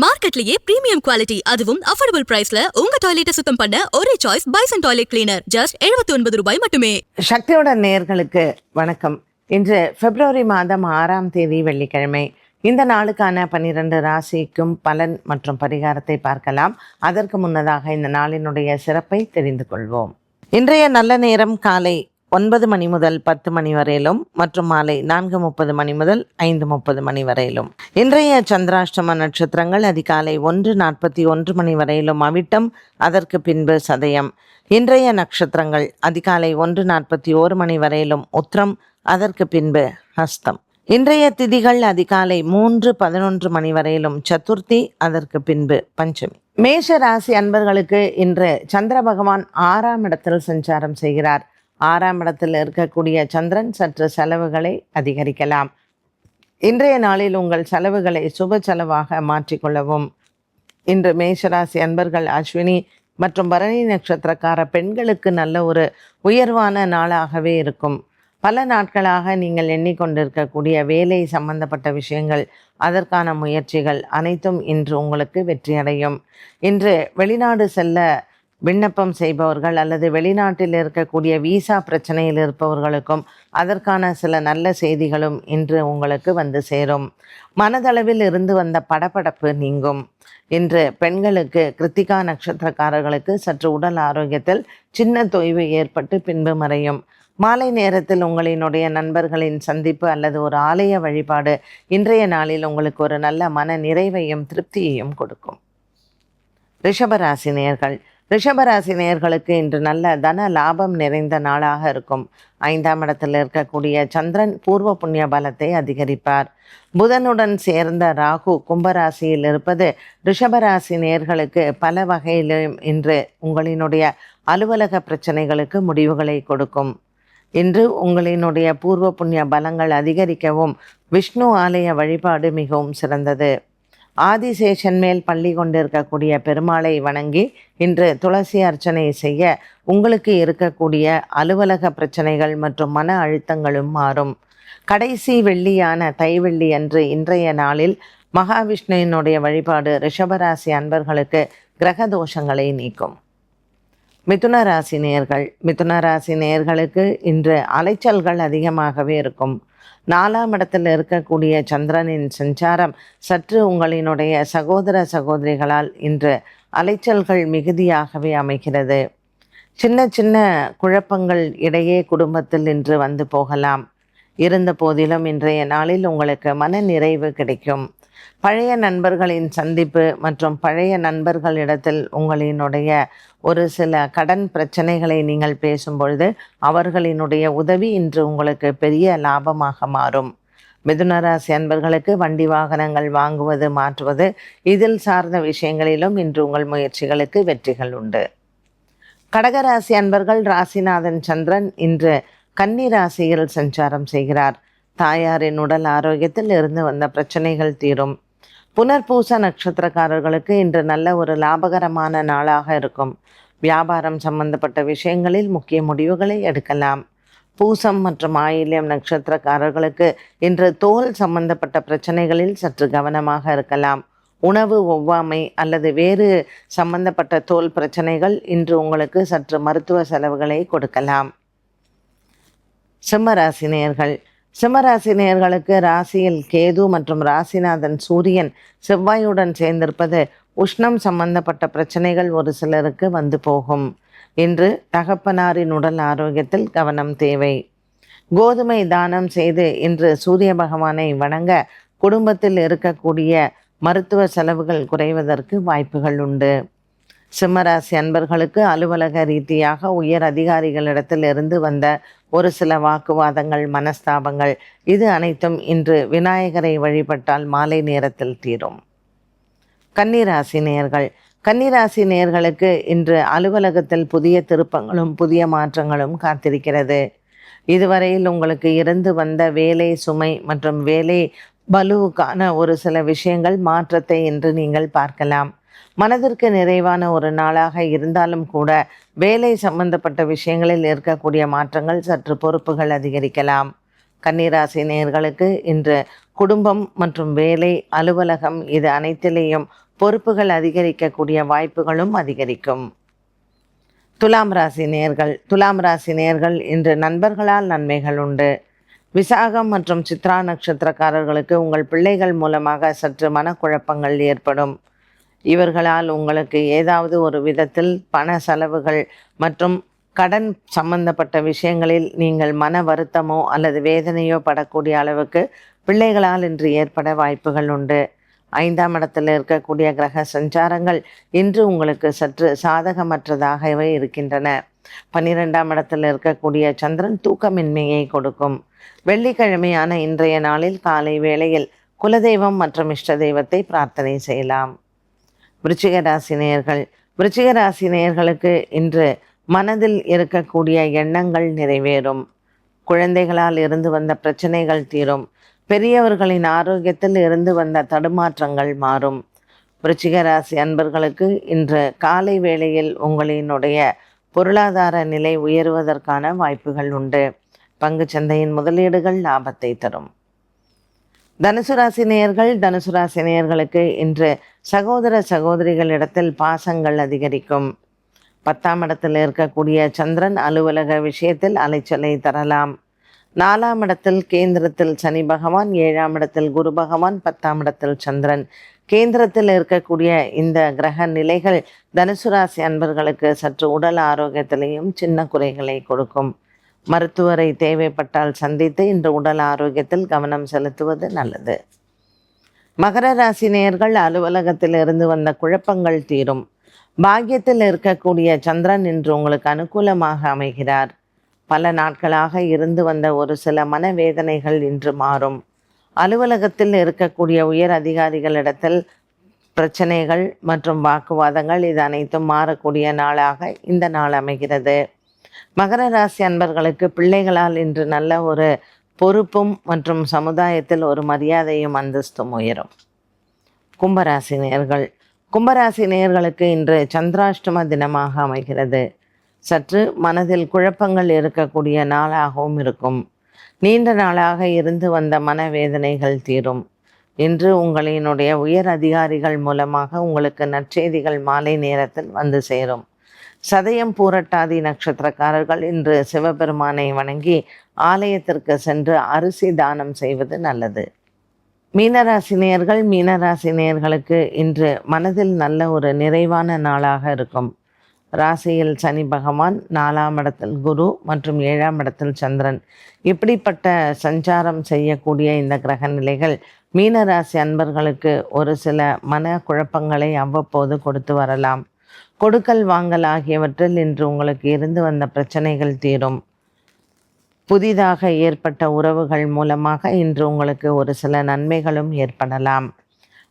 மார்க்கெட்லயே premium quality அதுவும் affordable பிரைஸ்ல உங்க டாய்லெட்டை சுத்தம் பண்ண ஒரே choice bison toilet cleaner just 79 ஒன்பது ரூபாய் மட்டுமே. சக்தியோட நேர்களுக்கு வணக்கம். இன்று பிப்ரவரி மாதம் ஆறாம் தேதி வெள்ளிக்கிழமை. இந்த நாளுக்கான பன்னிரண்டு ராசிக்கும் பலன் மற்றும் பரிகாரத்தை பார்க்கலாம். அதற்கு முன்னதாக இந்த நாளினுடைய சிறப்பை தெரிந்து கொள்வோம். இன்றைய நல்ல நேரம் காலை ஒன்பது மணி முதல் பத்து மணி வரையிலும் மற்றும் மாலை நான்கு முப்பது மணி முதல் ஐந்து முப்பது மணி வரையிலும். இன்றைய சந்திராஷ்டம நட்சத்திரங்கள் அதிகாலை ஒன்று நாற்பத்தி ஒன்று மணி வரையிலும் அவிட்டம் அதற்கு பின்பு சதயம். இன்றைய நட்சத்திரங்கள் அதிகாலை ஒன்று நாற்பத்தி ஓரு மணி வரையிலும் உத்திரம் அதற்கு பின்பு ஹஸ்தம் இன்றைய திதிகள் அதிகாலை மூன்று பதினொன்று மணி வரையிலும் சதுர்த்தி அதற்கு பின்பு பஞ்சமி. மேஷ ராசி அன்பர்களுக்கு இன்று சந்திர பகவான் ஆறாம் இடத்தில் சஞ்சாரம் செய்கிறார். ஆறாம் இடத்தில் இருக்கக்கூடிய சந்திரன் சற்று செலவுகளை அதிகரிக்கலாம். இன்றைய நாளில் உங்கள் செலவுகளை சுப செலவாக மாற்றிக்கொள்ளவும். இன்று மேஷராசி அன்பர்கள் அஸ்வினி மற்றும் பரணி நட்சத்திரக்கார பெண்களுக்கு நல்ல ஒரு உயர்வான நாளாகவே இருக்கும். பல நாட்களாக நீங்கள் எண்ணிக்கொண்டிருக்கக்கூடிய வேலை சம்பந்தப்பட்ட விஷயங்கள் அதற்கான முயற்சிகள் அனைத்தும் இன்று உங்களுக்கு வெற்றியடையும். இன்று வெளிநாடு செல்ல விண்ணப்பம் செய்பவர்கள் அல்லது வெளிநாட்டில் இருக்கக்கூடிய விசா பிரச்சனையில் இருப்பவர்களுக்கும் அதற்கான சில நல்ல செய்திகளும் இன்று உங்களுக்கு வந்து சேரும். மனதளவில் இருந்து வந்த படபடப்பு நீங்கும். இன்று பெண்களுக்கு கிருத்திகா நட்சத்திரக்காரர்களுக்கு சற்று உடல் ஆரோக்கியத்தில் சின்ன தொய்வு ஏற்பட்டு பின்பு மறையும். மாலை நேரத்தில் உங்களினுடைய நண்பர்களின் சந்திப்பு அல்லது ஒரு ஆலய வழிபாடு இன்றைய நாளில் உங்களுக்கு ஒரு நல்ல மன நிறைவையும் திருப்தியையும் கொடுக்கும். ரிஷபராசினியர்கள் ரிஷபராசி நேயர்களுக்கு இன்று நல்ல தன லாபம் நிறைந்த நாளாக இருக்கும். ஐந்தாம் இடத்தில் இருக்கக்கூடிய சந்திரன் பூர்வ புண்ணிய பலத்தை அதிகரிப்பார். புதனுடன் சேர்ந்த ராகு கும்பராசியில் இருப்பது ரிஷபராசி நேயர்களுக்கு பல வகையிலும் இன்று உங்களினுடைய அலுவலக பிரச்சனைகளுக்கு முடிவுகளை கொடுக்கும். இன்று உங்களினுடைய பூர்வ புண்ணிய பலங்கள் அதிகரிக்கவும் விஷ்ணு ஆலய வழிபாடு மிகவும் சிறந்தது. ஆதிசேஷன் மேல் பள்ளி கொண்டிருக்கக்கூடிய பெருமாளை வணங்கி இன்று துளசி அர்ச்சனை செய்ய உங்களுக்கு இருக்கக்கூடிய அலுவலக பிரச்சனைகள் மற்றும் மன அழுத்தங்களும் மாறும். கடைசி வெள்ளியான தைவெள்ளி அன்று இன்றைய நாளில் மகாவிஷ்ணுவினுடைய வழிபாடு ரிஷபராசி அன்பர்களுக்கு கிரக தோஷங்களை நீக்கும். மிதுன ராசி நேர்கள் மிதுன ராசி நேயர்களுக்கு இன்று அலைச்சல்கள் அதிகமாகவே இருக்கும். நாலாம் இடத்தில் இருக்கக்கூடிய சந்திரனின் சஞ்சாரம் சற்று உங்களினுடைய சகோதர சகோதரிகளால் இன்று அலைச்சல்கள் மிகுதியாகவே அமைகிறது. சின்ன சின்ன குழப்பங்கள் இடையே குடும்பத்தில் இன்று வந்து போகலாம். இருந்த போதிலும் இன்றைய நாளில் உங்களுக்கு மன நிறைவு கிடைக்கும். பழைய நண்பர்களின் சந்திப்பு மற்றும் பழைய நண்பர்களிடத்தில் உங்களினுடைய ஒரு சில கடன் பிரச்சனைகளை நீங்கள் பேசும்பொழுது அவர்களினுடைய உதவி இன்று உங்களுக்கு பெரிய லாபமாக மாறும். மிதுனராசி அன்பர்களுக்கு வண்டி வாகனங்கள் வாங்குவது மாற்றுவது இதில் சார்ந்த விஷயங்களிலும் இன்று உங்கள் முயற்சிகளுக்கு வெற்றிகள் உண்டு. கடகராசி அன்பர்கள் ராசிநாதன் சந்திரன் இன்று கன்னி ராசியில் சஞ்சாரம் செய்கிறார். தாயாரின் உடல் ஆரோக்கியத்தில் இருந்து வந்த பிரச்சனைகள் தீரும். புனர்பூச நட்சத்திரக்காரர்களுக்கு இன்று நல்ல ஒரு லாபகரமான நாளாக இருக்கும். வியாபாரம் சம்பந்தப்பட்ட விஷயங்களில் முக்கிய முடிவுகளை எடுக்கலாம். பூசம் மற்றும் ஆயில்யம் நட்சத்திரக்காரர்களுக்கு இன்று தோல் சம்பந்தப்பட்ட பிரச்சனைகளில் சற்று கவனமாக இருக்கலாம். உணவு ஒவ்வாமை அல்லது வேறு சம்பந்தப்பட்ட தோல் பிரச்சனைகள் இன்று உங்களுக்கு சற்று மருத்துவ செலவுகளை கொடுக்கலாம். சிம்மராசினியர்கள் சிம்மராசினியர்களுக்கு ராசியில் கேது மற்றும் ராசிநாதன் சூரியன் செவ்வாயுடன் சேர்ந்திருப்பது உஷ்ணம் சம்பந்தப்பட்ட பிரச்சனைகள் ஒரு சிலருக்கு வந்து போகும். இன்று தகப்பனாரின் உடல் ஆரோக்கியத்தில் கவனம் தேவை. கோதுமை தானம் செய்து இன்று சூரிய பகவானை வணங்க குடும்பத்தில் இருக்கக்கூடிய மருத்துவ செலவுகள் குறைவதற்கு வாய்ப்புகள் உண்டு. சிம்மராசி அன்பர்களுக்கு அலுவலக ரீதியாக உயர் அதிகாரிகளிடத்தில் இருந்து வந்த ஒரு சில வாக்குவாதங்கள் மனஸ்தாபங்கள். இது அனைத்தும் இன்று விநாயகரை வழிபட்டால் மாலை நேரத்தில் தீரும். கன்னிராசி நேயர்கள். கன்னிராசி நேயர்களுக்கு இன்று அலுவலகத்தில் புதிய திருப்பங்களும் புதிய மாற்றங்களும் காத்திருக்கிறது. இதுவரையில் உங்களுக்கு இருந்து வந்த வேலை சுமை மற்றும் வேலை பலுவுக்கான ஒரு சில விஷயங்கள் மாற்றத்தை இன்று நீங்கள் பார்க்கலாம். மனதிற்கு நிறைவான ஒரு நாளாக இருந்தாலும் கூட வேலை சம்பந்தப்பட்ட விஷயங்களில் இருக்கக்கூடிய மாற்றங்கள் சற்று பொறுப்புகள் அதிகரிக்கலாம். கன்னிராசி நேர்களுக்கு இன்று குடும்பம் மற்றும் வேலை அலுவலகம் இது அனைத்திலேயும் பொறுப்புகள் அதிகரிக்கக்கூடிய வாய்ப்புகளும் அதிகரிக்கும். துலாம் ராசி நேர்கள் துலாம் ராசி நேர்கள் இன்று நண்பர்களால் நன்மைகள் உண்டு. விசாகம் மற்றும் சித்ரா நட்சத்திரக்காரர்களுக்கு உங்கள் பிள்ளைகள் மூலமாக சற்று மனக்குழப்பங்கள் ஏற்படும். இவர்களால் உங்களுக்கு ஏதாவது ஒரு விதத்தில் பண செலவுகள் மற்றும் கடன் சம்பந்தப்பட்ட விஷயங்களில் நீங்கள் மன வருத்தமோ அல்லது வேதனையோ படக்கூடிய அளவுக்கு பிள்ளைகளால் இன்று ஏற்பட வாய்ப்புகள் உண்டு. ஐந்தாம் இடத்தில் இருக்கக்கூடிய கிரக சஞ்சாரங்கள் இன்று உங்களுக்கு சற்று சாதகமற்றதாகவே இருக்கின்றன. பன்னிரெண்டாம் இடத்தில் இருக்கக்கூடிய சந்திரன் தூக்கமின்மையை கொடுக்கும். வெள்ளிக்கிழமையான இன்றைய நாளில் காலை வேளையில் குலதெய்வம் மற்றும் இஷ்ட தெய்வத்தை பிரார்த்தனை செய்யலாம். விருச்சிக ராசி நேயர்கள் விருச்சிக ராசி நேயர்களுக்கு இன்று மனதில் இருக்கக்கூடிய எண்ணங்கள் நிறைவேறும். குழந்தைகளால் இருந்து வந்த பிரச்சனைகள் தீரும். பெரியவர்களின் ஆரோக்கியத்தில் இருந்து வந்த தடுமாற்றங்கள் மாறும். விருச்சிக ராசி அன்பர்களுக்கு இன்று காலை வேளையில் உங்களினுடைய பொருளாதார நிலை உயருவதற்கான வாய்ப்புகள் உண்டு. பங்கு சந்தையின் முதலீடுகள் லாபத்தை தரும். தனுசு ராசி நேயர்கள் தனுசு ராசி நேயர்களுக்கு இன்று சகோதர சகோதரிகளிடத்தில் பாசங்கள் அதிகரிக்கும். பத்தாம் இடத்தில் இருக்கக்கூடிய சந்திரன் அலுவலக விஷயத்தில் அலைச்சலை தரலாம். நாலாம் இடத்தில் கேந்திரத்தில் சனி பகவான் ஏழாம் இடத்தில் குரு பகவான் பத்தாம் இடத்தில் சந்திரன். கேந்திரத்தில் இருக்கக்கூடிய இந்த கிரக நிலைகள் தனுசு ராசி அன்பர்களுக்கு சற்று உடல் ஆரோக்கியத்திலையும் சின்ன குறைகளை கொடுக்கும். மருத்துவரை தேவைப்பட்டால் சந்தித்து இன்று உடல் ஆரோக்கியத்தில் கவனம் செலுத்துவது நல்லது. மகர ராசி நேயர்கள் அலுவலகத்தில் இருந்து வந்த குழப்பங்கள் தீரும். பாக்கியத்தில் இருக்கக்கூடிய சந்திரன் இன்று உங்களுக்கு அனுகூலமாக அமைகிறார். பல நாட்களாக இருந்து வந்த ஒரு சில மனவேதனைகள் இன்று மாறும். அலுவலகத்தில் இருக்கக்கூடிய உயர் அதிகாரிகளிடத்தில் பிரச்சனைகள் மற்றும் வாக்குவாதங்கள் இது அனைத்தும் மாறக்கூடிய நாளாக இந்த நாள் அமைகிறது. மகர ராசி அன்பர்களுக்கு பிள்ளைகளால் இன்று நல்ல ஒரு பொறுப்பும் மற்றும் சமுதாயத்தில் ஒரு மரியாதையும் அந்தஸ்தும் உயரும். கும்பராசி நேர்கள் கும்பராசி நேர்களுக்கு இன்று சந்திராஷ்டம தினமாக அமைகிறது. சற்று மனதில் குழப்பங்கள் இருக்கக்கூடிய நாளாகவும் இருக்கும். நீண்ட நாளாக இருந்து வந்த மனவேதனைகள் தீரும். இன்று உங்களினுடைய உயர் அதிகாரிகள் மூலமாக உங்களுக்கு நற்செய்திகள் மாலை நேரத்தில் வந்து சேரும். சதயம் பூரட்டாதி நட்சத்திரக்காரர்கள் இன்று சிவபெருமானை வணங்கி ஆலயத்திற்கு சென்று அரிசி தானம் செய்வது நல்லது. மீனராசினியர்கள் மீனராசினியர்களுக்கு இன்று மனதில் நல்ல ஒரு நிறைவான நாளாக இருக்கும். ராசியில் சனி பகவான் நாலாம் இடத்தில் குரு மற்றும் ஏழாம் இடத்தில் சந்திரன். இப்படிப்பட்ட சஞ்சாரம் செய்யக்கூடிய இந்த கிரக நிலைகள் மீனராசி அன்பர்களுக்கு ஒரு சில மன குழப்பங்களை அவ்வப்போது கொடுத்து வரலாம். கொடுக்கல் வாங்கல் ஆகியவற்றில் இன்று உங்களுக்கு இருந்து வந்த பிரச்சனைகள் தீரும். புதிதாக ஏற்பட்ட உறவுகள் மூலமாக இன்று உங்களுக்கு ஒரு சில நன்மைகளும் ஏற்படலாம்.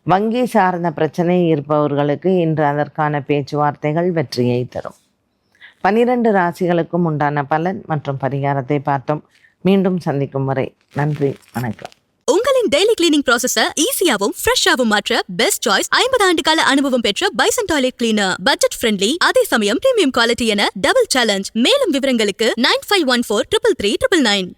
வங்கி சார்ந்த பிரச்சனை இருப்பவர்களுக்கு இன்று அதற்கான பேச்சுவார்த்தைகள் வெற்றியை தரும். பனிரெண்டு ராசிகளுக்கும் உண்டான பலன் மற்றும் பரிகாரத்தை பார்த்தோம். மீண்டும் சந்திக்கும் வரை நன்றி வணக்கம். உங்களின் டெய்லி கிளீனிங் ப்ராசஸ ஈஸியாவும் ஃப்ரெஷ்ஷாவும் மாற்ற பெஸ்ட் சாய்ஸ் ஐம்பது ஆண்டு கால அனுபவம் பெற்ற bison toilet cleaner budget friendly அதே சமயம் பிரீமியம் குவாலிட்டி என டபுள் சேலஞ்ச் மேலும் விவரங்களுக்கு nine five one four triple three triple nine